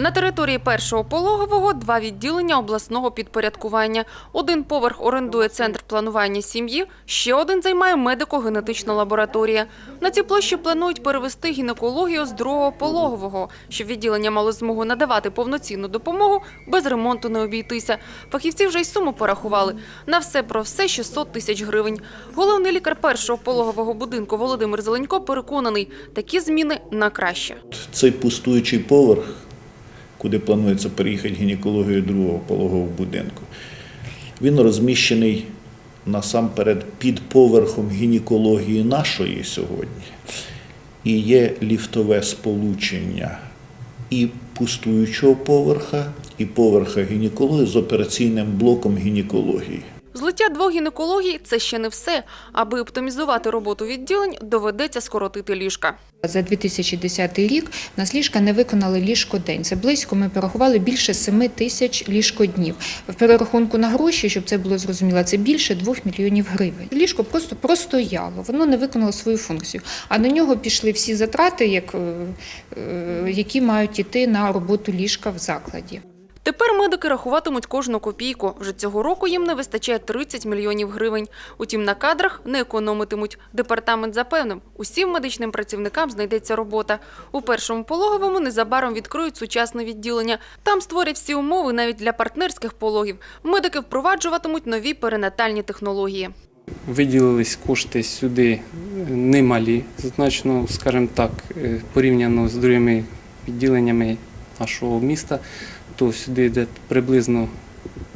На території першого пологового два відділення обласного підпорядкування. Один поверх орендує центр планування сім'ї, ще один займає медико-генетична лабораторія. На цій площі планують перевести гінекологію з другого пологового, щоб відділення мало змогу надавати повноцінну допомогу, без ремонту не обійтися. Фахівці вже й суму порахували. На все про все 600 тисяч гривень. Головний лікар першого пологового будинку Володимир Зеленько переконаний, такі зміни на краще. Цей пустуючий поверх, куди планується переїхати гінекологію другого пологового будинку, він розміщений насамперед під поверхом гінекології нашої сьогодні. І є ліфтове сполучення і пустуючого поверха, і поверха гінекології з операційним блоком гінекології. Злиття двох гінекологій – це ще не все. Аби оптимізувати роботу відділень, доведеться скоротити ліжка. За 2010 рік нас ліжка не виконали ліжкодень. Це близько, ми порахували більше 7 тисяч ліжкоднів. В перерахунку на гроші, щоб це було зрозуміло, це більше 2 мільйонів гривень. Ліжко просто простояло, воно не виконало свою функцію. А на нього пішли всі затрати, е, е, які мають іти на роботу ліжка в закладі. Тепер медики рахуватимуть кожну копійку. Вже цього року їм не вистачає 30 мільйонів гривень. Утім, на кадрах не економитимуть. Департамент запевнив, усім медичним працівникам знайдеться робота. У першому пологовому незабаром відкриють сучасне відділення. Там створять всі умови навіть для партнерських пологів. Медики впроваджуватимуть нові перинатальні технології. Виділились кошти сюди немалі, значно, скажімо так, е, порівняно з другими відділеннями нашого міста, то сюди йде приблизно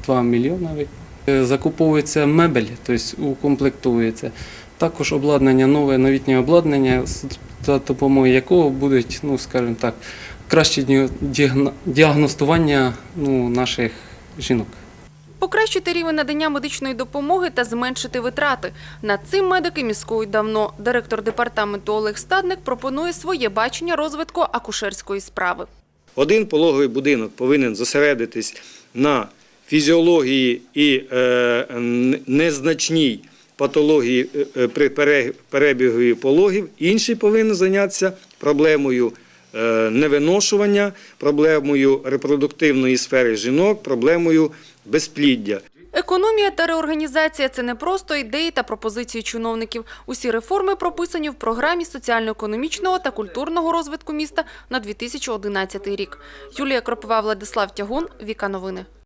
2 мільйони. Е, Закуповується мебель, тобто укомплектовується. Також обладнання, нове новітнє обладнання, за допомогою якого будуть, ну, скажімо так, краще діагностування ну, наших жінок. Покращити рівень надання медичної допомоги та зменшити витрати. Над цим медики міськують давно. Директор департаменту Олег Стадник пропонує своє бачення розвитку акушерської справи. Один пологовий будинок повинен зосередитись на фізіології і е, незначній патології е, е, при перебігу пологів. Інший повинен зайнятися проблемою невиношування, проблемою репродуктивної сфери жінок, проблемою безпліддя. Економія та реорганізація це не просто ідеї та пропозиції чиновників. Усі реформи прописані в програмі соціально-економічного та культурного розвитку міста на 2011 рік. Юлія Кропова, Владислав Тягун, Віка Новини.